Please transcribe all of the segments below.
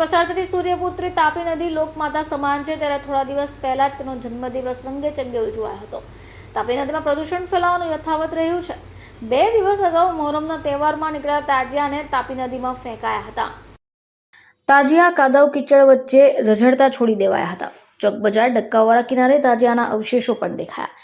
પસાર થતી સૂર્યપુત્રી તાપી નદી લોકમાતા સમાન છે. ત્યારે થોડા દિવસ પહેલા તેનો જન્મદિવસ રંગે ચંગે ઉજવાયો હતો. તાપી નદીમાં પ્રદૂષણ ફેલાવાનું યથાવત રહ્યું છે. બે દિવસ અગાઉ મોહરમના તહેવારમાં નીકળ્યા તાજિયાને તાપી નદીમાં ફેંકાયા હતા. તાજિયા, કાદવ, કીચડ વચ્ચે રઝળતા છોડી દેવાયા હતા. ચોકબજાર, ડક્કાવાળા કિનારે તાજિયાના અવશેષો પણ દેખાયા.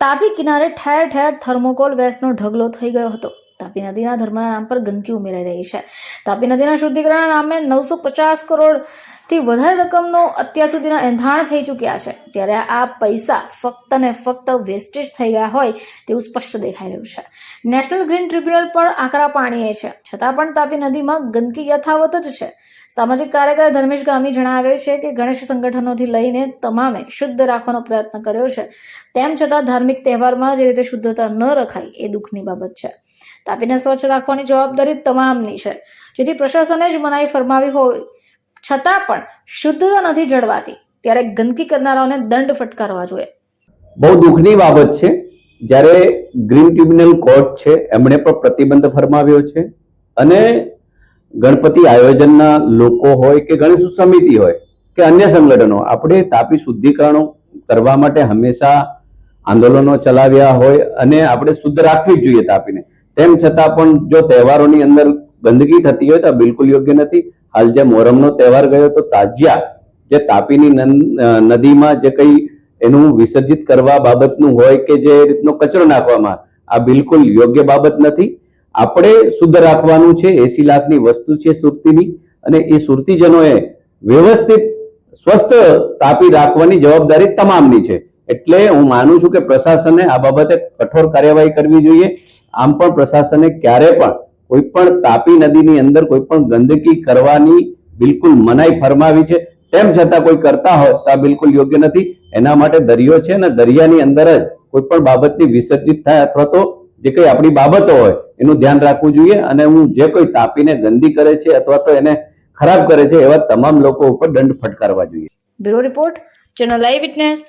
તાપી કિનારે ઠેર ઠેર થર્મોકોલ વેસ્ટનો ઢગલો થઈ ગયો હતો. તાપી નદીના ધર્મના નામ પર ગંદકી ઉમેરાઈ રહી છે. તાપી નદીના શુદ્ધિકરણના નામે નવસો પચાસ કરોડથી વધારે રકમનો અત્યાર સુધીના એંધાણ થઈ ચૂક્યા છે. ત્યારે આ પૈસા ફક્ત ને ફક્ત વેસ્ટેજ થઈ ગયા હોય તેવું સ્પષ્ટ દેખાઈ રહ્યું છે. નેશનલ ગ્રીન ટ્રિબ્યુનલ પણ આકરા પાણીએ છે. છતાં પણ તાપી નદીમાં ગંદકી યથાવત જ છે. સામાજિક કાર્યકર ધર્મેશ ગામી જણાવે છે કે ગણેશ સંગઠનોથી લઈને તમામે શુદ્ધ રાખવાનો પ્રયત્ન કર્યો છે. તેમ છતાં ધાર્મિક તહેવારમાં જે રીતે શુદ્ધતા ન રખાય એ દુઃખની બાબત છે. તાપીને સ્વચ્છ રાખવાની જવાબદારી તમામની છે. જેથી પ્રશાસને જ મનાઈ ફરમાવી હોય. છતાં પણ શુદ્ધતા નથી જળવાતી. ત્યારે ગંદકી કરનારાઓને દંડ ફટકારવા જોઈએ. બહુ દુઃખની બાબત છે. જ્યારે ગ્રીન ટ્રિબ્યુનલ કોર્ટ છે, એમણે પણ પ્રતિબંધ ફરમાવ્યો છે. અને ગણપતિ આયોજનના લોકો હોય કે ગણેશ સમિતિ હોય કે અન્ય સંગઠનો, આપણે તાપી શુદ્ધિકરણો કરવા માટે હંમેશા આંદોલનો ચલાવ્યા હોય અને આપણે શુદ્ધ રાખવી જ જોઈએ તાપીને. તેમ છતાં પણ જો તહેવારોની અંદર ગંદકી થતી હોય તો બિલકુલ યોગ્ય નથી. હાલ જે મોહરમનો તહેવાર ગયો તો તાજિયા, જે તાપીની નદીમાં જે કંઈ એનું વિસર્જિત કરવા બાબતનું હોય કે જે રીતનો કચરો નાખવામાં, આ બિલકુલ યોગ્ય બાબત નથી. આપણે શુદ્ધ રાખવાનું છે, એસી લાખની વસ્તુ છે સુરતીની અને એ સુરતીજનોએ વ્યવસ્થિત સ્વસ્થ તાપી રાખવાની જવાબદારી તમામની છે. એટલે હું માનું છું કે પ્રશાસને આ બાબતે કઠોર કાર્યવાહી કરવી જોઈએ. આમ પણ પ્રશાસને ક્યારે પણ કોઈ પણ તાપી નદીની અંદર કોઈ પણ ગંદકી કરવાની બિલકુલ મનાઈ ફરમાવી છે. તેમ છતાં કોઈ કરતા હોય તો બિલકુલ યોગ્ય નથી. એના માટે દરિયો છે ને દરિયાની અંદર જ કોઈ પણ બાબતની વિસર્જિત થાય અથવા તો જે કઈ આપણી બાબતો હોય એનું ધ્યાન રાખવું જોઈએ અને હું જે કોઈ તાપીને ગંદી કરે છે અથવા તો એને ખરાબ કરે છે એવા તમામ લોકો ઉપર દંડ ફટકારવા જોઈએ. Bureau report, channel live witness.